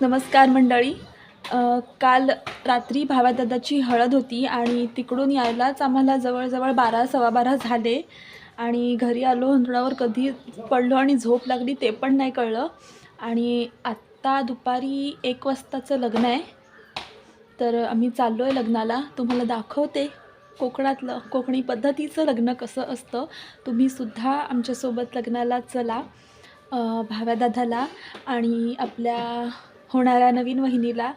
नमस्कार मंडळी. काल रात्री भावादादाची हळद होती आणि तिकडून यायलाच आम्हाला जवळजवळ बारा सव्वा बारा झाले. आणि घरी आलो अंथरुणावर कधी पडलो आणि झोप लागली ते पण नाही कळलं. आणि आत्ता दुपारी एक वाजताचं लग्न आहे. तर आम्ही चाललो आहे लग्नाला. तुम्हाला दाखवते कोकणातलं कोकणी पद्धतीचं लग्न कसं असतं. तुम्हीसुद्धा आमच्यासोबत लग्नाला चला भाव्यादादाला आणि आपल्या होणाऱ्या नवीन वहिनीला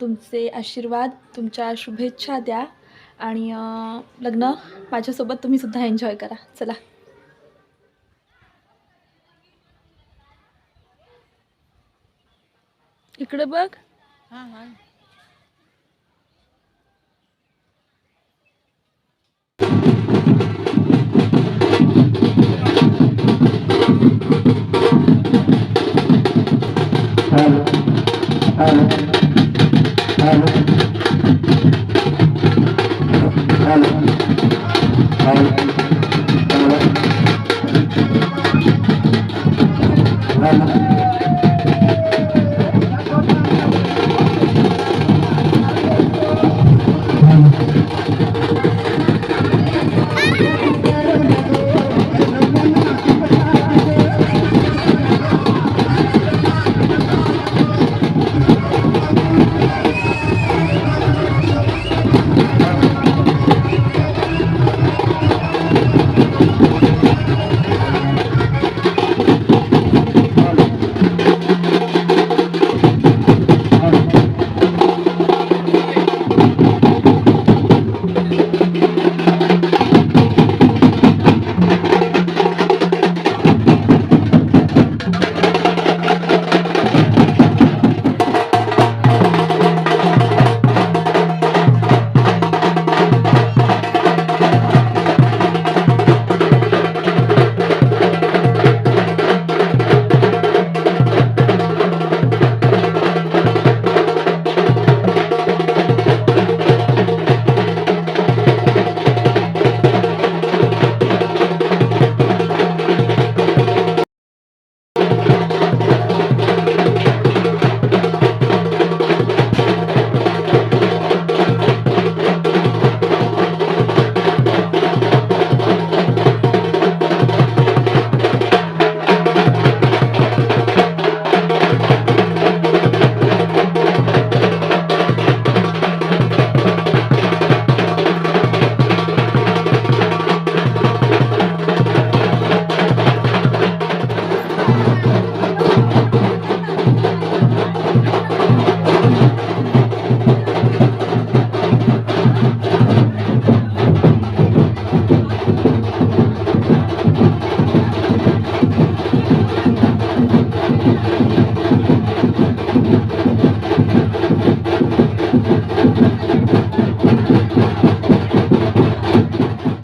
तुमचे आशीर्वाद तुमच्या शुभेच्छा द्या आणि लग्न माझ्यासोबत तुम्हीसुद्धा एन्जॉय करा. चला. इकडे बघ. हां हां. time.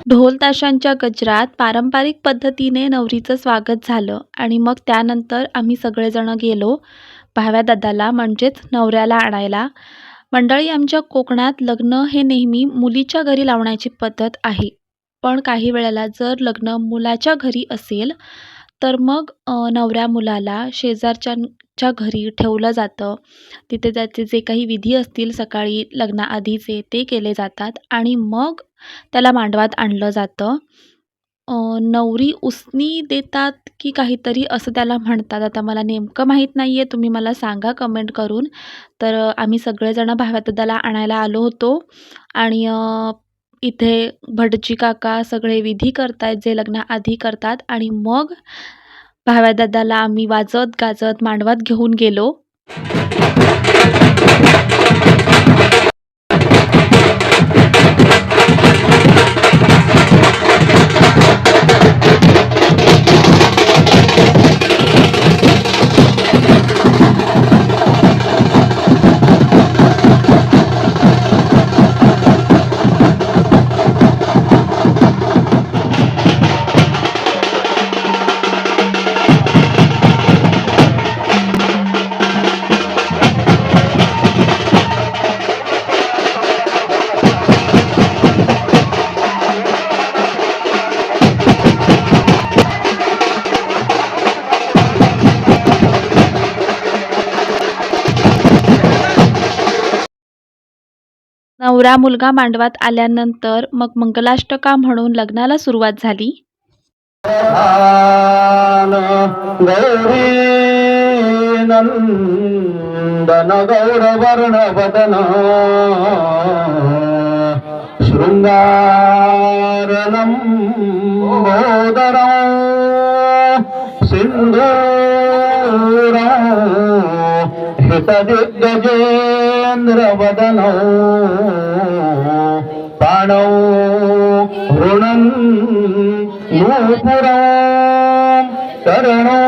ढोल ताशांच्या गजरात पारंपरिक पद्धतीने नवरीचं स्वागत झालं आणि मग त्यानंतर आम्ही सगळेजणं गेलो भाव्या दादाला म्हणजेच नवऱ्याला आणायला. मंडळी आमच्या कोकणात लग्न हे नेहमी मुलीच्या घरी लावण्याची पद्धत आहे. पण काही वेळेला जर लग्न मुलाच्या घरी असेल तर मग नवऱ्या मुलाला शेजारच्यांच्या घरी ठेवलं जातं. तिथे त्याचे जे काही विधी असतील सकाळी लग्नाआधीचे ते केले जातात आणि मग त्याला मांडवात आणलं जातं. नवरी उसनी देतात की काहीतरी असं त्याला म्हणतात. आता मला नेमकं माहीत नाही आहे तुम्ही मला सांगा कमेंट करून. तर आम्ही सगळेजणं भाव्यादादाला आणायला आलो होतो आणि इथे भटजी काका सगळे विधी करतायत जे लग्नाआधी करतात आणि मग भाव्यादादाला आम्ही वाजत गाजत मांडवात घेऊन गेलो. नवरा मुलगा मांडवात आल्यानंतर मग मंगलाष्टका म्हणून लग्नाला सुरुवात झाली. नंदन गौरवर्ण हितदिग्गजेन्द्रवदन पाणौ ऋणन् नूपुरा तरणो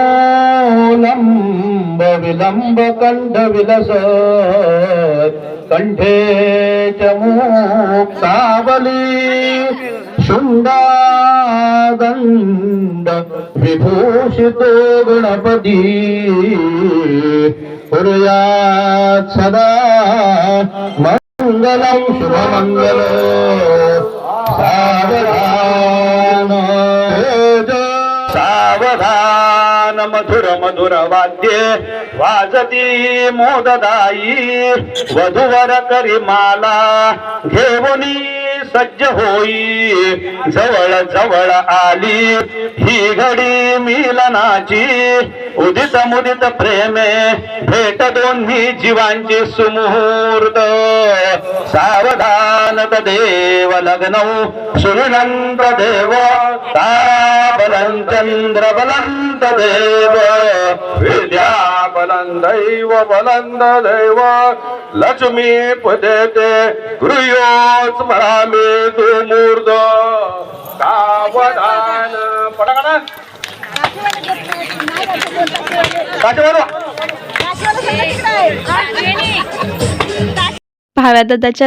लम्ब विलम्ब कण्ठ विलस कण्ठे च मुक्तावली शृङ्गादण्ड विभूषितो गणपती कुर्यात् सदा मङ्गलं शुभमङ्गल सावधान सावधान मधुर मधुर वाद्ये वाजती मोददायी। वधुवर करी माला घेवनी सज्ज होई. जवळ जवळ आली ही घडी मिलनाची. उदित मुदित प्रेमे भेट दोन्ही जीवांची सुमुहूर्त. सावधान देव लग्न सुनंत देव. ताबलं चंद्र बलंत देव विद्या बलं दैव बलंद देव लक्ष्मी पुदेते गृह्योच स्मरामी तू मूर्ध सावधान पटाकडा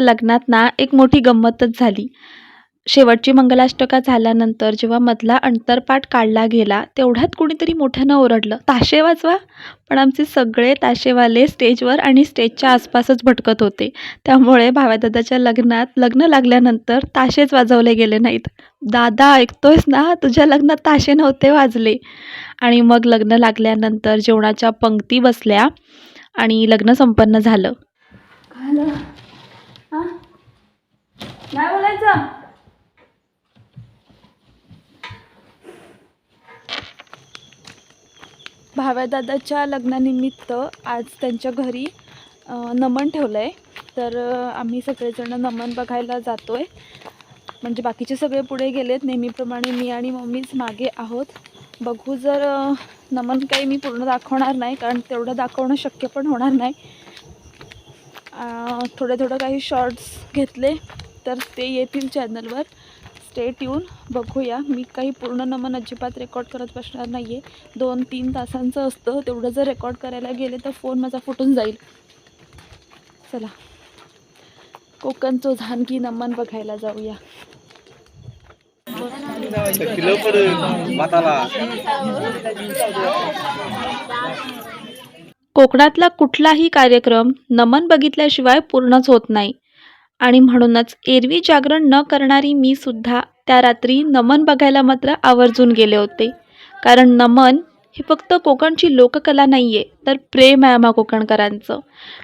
लग्नात ना एक मोठी गंमतच झाली. शेवटची मंगलाष्टका झाल्यानंतर जेव्हा मधला अंतरपाठ काढला गेला तेवढ्यात कुणीतरी मोठ्यानं ओरडलं ताशे वाजवा. पण आमचे सगळे ताशेवाले स्टेजवर आणि स्टेजच्या आसपासच भटकत होते. त्यामुळे भाव्यादादाच्या लग्नात लग्न लागल्यानंतर ताशेच वाजवले गेले नाहीत. दादा ऐकतोयस ना? तुझ्या लग्नात ताशे नव्हते वाजले. आणि मग लग्न लागल्यानंतर जेवणाच्या पंक्ती बसल्या आणि लग्न संपन्न झालं. नाही बोलायचं? भाव्यादादाच्या लग्नानिमित्त आज त्यांच्या घरी नमन ठेवलं आहे तर आम्ही सगळेजण नमन बघायला जातो आहे म्हणजे बाकीचे सगळे पुढे गेलेत. नेहमीप्रमाणे मी आणि मम्मीच मागे आहोत. बघू जर नमन काही मी पूर्ण दाखवणार नाही कारण तेवढं दाखवणं शक्य पण होणार नाही. थोडं थोडे थोडं काही शॉर्ट्स घेतले तर ते येतील चॅनलवर. स्टेट येऊन बघूया. मी काही पूर्ण नमन अजिबात रेकॉर्ड करत बसणार नाही आहे दोन तीन तासांचं असतं. तेवढं जर रेकॉर्ड करायला गेले तर फोन माझा फुटून जाईल. चला. कोकणचो झानकी नमन बघायला जाऊया. कोकणातला कुठलाही कार्यक्रम नमन बघितल्याशिवाय पूर्णच होत नाही. आणि म्हणूनच एरवी जागरण न करणारी मी सुद्धा त्या रात्री नमन बघायला मात्र आवर्जून गेले होते. कारण नमन हे फक्त कोकणची लोककला नाही आहे तर प्रेम आहे आम्हा कोकणकरांचं.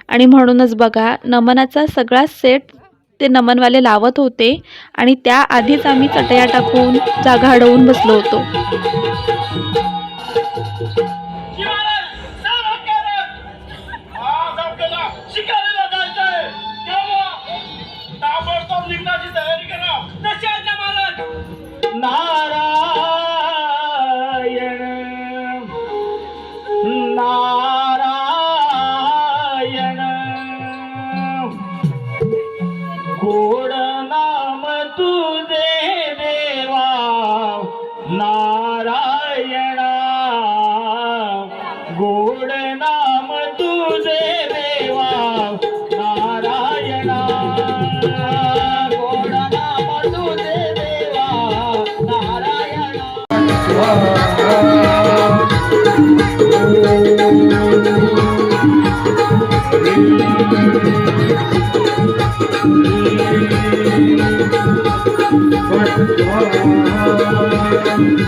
आणि म्हणूनच बघा नमनाचा सगळा सेट ते नमनवाले लावत होते आणि त्याआधीच आम्ही चटया टाकून जागा अडवून बसलो होतो. गोड नाम तुझे देवा नारायण. गोड नाम तुझे देवा नारायण. गोड नाम तुझे देवा नारायण. Oh,